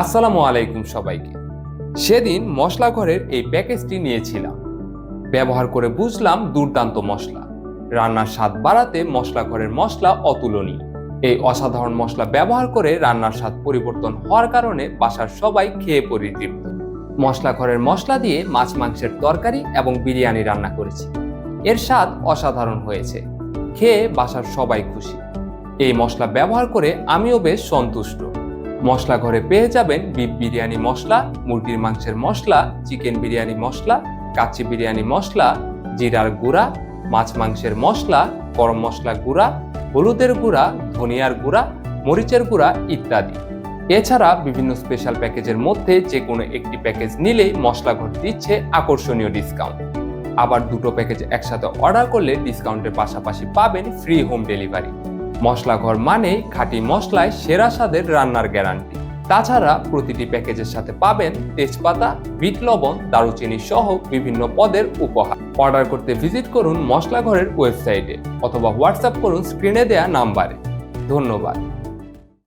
আসসালামু আলাইকুম সবাইকে। সেদিন মশলা ঘরের এই প্যাকেজটি নিয়েছিলাম। ব্যবহার করে বুঝলাম দুর্দান্ত মশলা। রান্নার স্বাদ বাড়াতে মশলা ঘরের মশলা অতুলনীয়। এই অসাধারণ মশলা ব্যবহার করে রান্নার স্বাদ পরিবর্তন হওয়ার কারণে বাসার সবাই খেয়ে পরিতৃপ্ত। মশলা ঘরের মশলা দিয়ে মাছ মাংসের তরকারি এবং বিরিয়ানি রান্না করেছি। এর স্বাদ অসাধারণ হয়েছে। খেয়ে বাসার সবাই খুশি। এই মশলা ব্যবহার করে আমিও বেশ সন্তুষ্ট। মশলা ঘরে পেয়ে যাবেন বিফ বিরিয়ানি মশলা, মুরগির মাংসের মশলা, চিকেন বিরিয়ানি মশলা, কাচ্চি বিরিয়ানি মশলা, জিরার গুঁড়া, মাছ মাংসের মশলা, গরম মশলা গুঁড়া, হলুদের গুঁড়া, ধনিয়ার গুঁড়া, মরিচের গুঁড়া ইত্যাদি। এছাড়া বিভিন্ন স্পেশাল প্যাকেজের মধ্যে যে কোনো একটি প্যাকেজ নিলেই মশলা ঘর দিচ্ছে আকর্ষণীয় ডিসকাউন্ট আবার দুটো প্যাকেজ একসাথে অর্ডার করলে ডিসকাউন্টের পাশাপাশি পাবেন ফ্রি হোম ডেলিভারি মশলা ঘর মানেই খাঁটি মশলায় সেরা স্বাদের রান্নার গ্যারান্টি। তাছাড়া প্রতিটি প্যাকেজের সাথে পাবেন তেজপাতা, বিট লবণ, দারুচিনি সহ বিভিন্ন পদের উপহার। অর্ডার করতে ভিজিট করুন মশলা ঘরের ওয়েবসাইটে অথবা হোয়াটসঅ্যাপ করুন স্ক্রিনে দেয়া নাম্বারে। ধন্যবাদ।